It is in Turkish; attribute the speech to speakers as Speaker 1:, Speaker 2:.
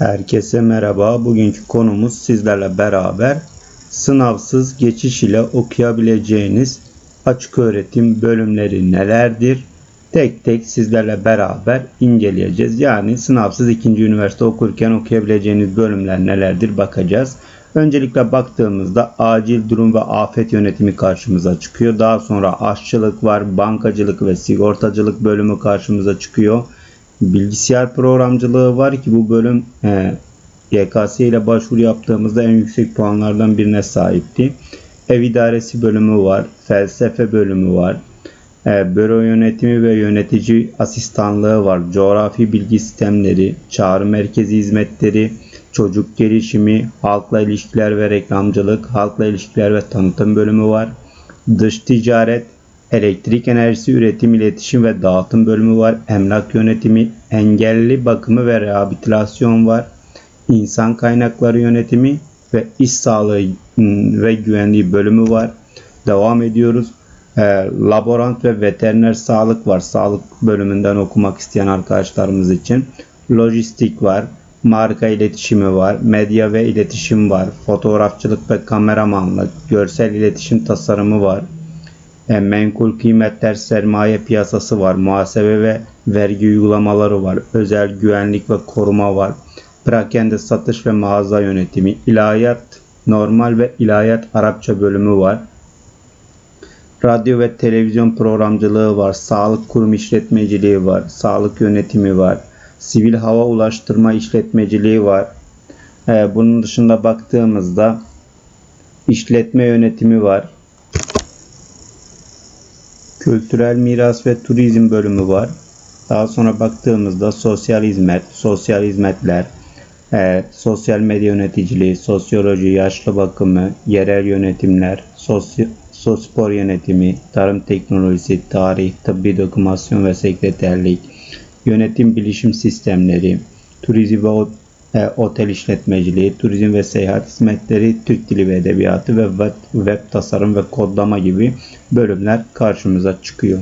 Speaker 1: Herkese merhaba. Bugünkü konumuz sizlerle beraber sınavsız geçiş ile okuyabileceğiniz açık öğretim bölümleri nelerdir? Tek tek sizlerle beraber inceleyeceğiz. Yani sınavsız ikinci üniversite okurken okuyabileceğiniz bölümler nelerdir bakacağız. Öncelikle baktığımızda acil durum ve afet yönetimi karşımıza çıkıyor. Daha sonra aşçılık var, bankacılık ve sigortacılık bölümü karşımıza çıkıyor bilgisayar programcılığı var ki bu bölüm e, YKS ile başvuru yaptığımızda en yüksek puanlardan birine sahipti. Ev idaresi bölümü var, felsefe bölümü var, e, büro yönetimi ve yönetici asistanlığı var, coğrafi bilgi sistemleri, çağrı merkezi hizmetleri, çocuk gelişimi, halkla ilişkiler ve reklamcılık, halkla ilişkiler ve tanıtım bölümü var, dış ticaret, Elektrik enerjisi üretim, iletişim ve dağıtım bölümü var. Emlak yönetimi, engelli bakımı ve rehabilitasyon var. İnsan kaynakları yönetimi ve iş sağlığı ıı, ve güvenliği bölümü var. Devam ediyoruz. E, laborant ve veteriner sağlık var. Sağlık bölümünden okumak isteyen arkadaşlarımız için. Lojistik var. Marka iletişimi var. Medya ve iletişim var. Fotoğrafçılık ve kameramanlık. Görsel iletişim tasarımı var menkul kıymetler sermaye piyasası var. Muhasebe ve vergi uygulamaları var. Özel güvenlik ve koruma var. Perakende satış ve mağaza yönetimi. ilahiyat normal ve ilahiyat Arapça bölümü var. Radyo ve televizyon programcılığı var. Sağlık kurum işletmeciliği var. Sağlık yönetimi var. Sivil hava ulaştırma işletmeciliği var. Ee, bunun dışında baktığımızda işletme yönetimi var. Kültürel miras ve turizm bölümü var. Daha sonra baktığımızda sosyal hizmet, sosyal hizmetler, e, sosyal medya yöneticiliği, sosyoloji, yaşlı bakımı, yerel yönetimler, sosyo, sospor yönetimi, tarım teknolojisi, tarih, tıbbi dokümasyon ve sekreterlik, yönetim bilişim sistemleri, turizm ve e, otel işletmeciliği, turizm ve seyahat hizmetleri, Türk dili ve edebiyatı ve web, web tasarım ve kodlama gibi bölümler karşımıza çıkıyor.